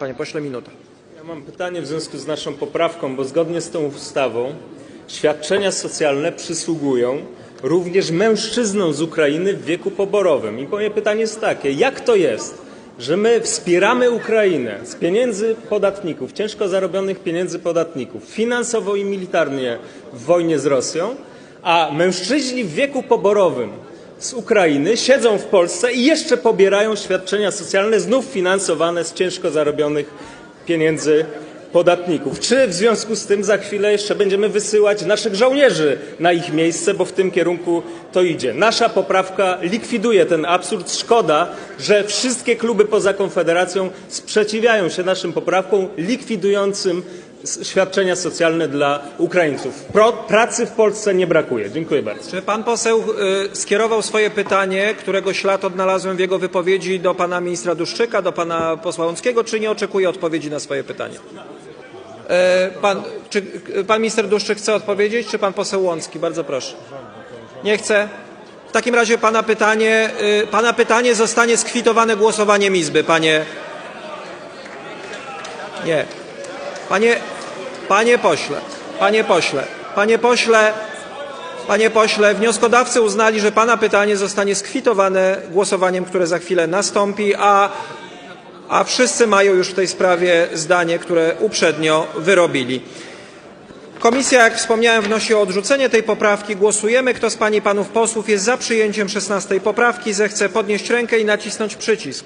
Panie pośle, minuta. Ja mam pytanie w związku z naszą poprawką, bo zgodnie z tą ustawą świadczenia socjalne przysługują również mężczyznom z Ukrainy w wieku poborowym. I moje pytanie jest takie, jak to jest, że my wspieramy Ukrainę z pieniędzy podatników, ciężko zarobionych pieniędzy podatników, finansowo i militarnie w wojnie z Rosją, a mężczyźni w wieku poborowym z Ukrainy siedzą w Polsce i jeszcze pobierają świadczenia socjalne znów finansowane z ciężko zarobionych pieniędzy podatników. Czy w związku z tym za chwilę jeszcze będziemy wysyłać naszych żołnierzy na ich miejsce, bo w tym kierunku to idzie. Nasza poprawka likwiduje ten absurd. Szkoda, że wszystkie kluby poza Konfederacją sprzeciwiają się naszym poprawkom likwidującym świadczenia socjalne dla Ukraińców. Pro, pracy w Polsce nie brakuje. Dziękuję bardzo. Czy pan poseł y, skierował swoje pytanie, którego ślad odnalazłem w jego wypowiedzi do pana ministra Duszczyka, do pana posła Łąckiego, czy nie oczekuje odpowiedzi na swoje pytanie? E, Pan, czy y, pan minister Duszczyk chce odpowiedzieć, czy pan poseł Łącki? Bardzo proszę. Nie chce? W takim razie pana pytanie, y, pana pytanie zostanie skwitowane głosowaniem Izby, panie. Nie. Panie, panie pośle, panie pośle, panie pośle, Panie pośle, wnioskodawcy uznali, że pana pytanie zostanie skwitowane głosowaniem, które za chwilę nastąpi, a, a wszyscy mają już w tej sprawie zdanie, które uprzednio wyrobili. Komisja, jak wspomniałem, wnosi o odrzucenie tej poprawki. Głosujemy. Kto z pań i panów posłów jest za przyjęciem 16 poprawki, zechce podnieść rękę i nacisnąć przycisk.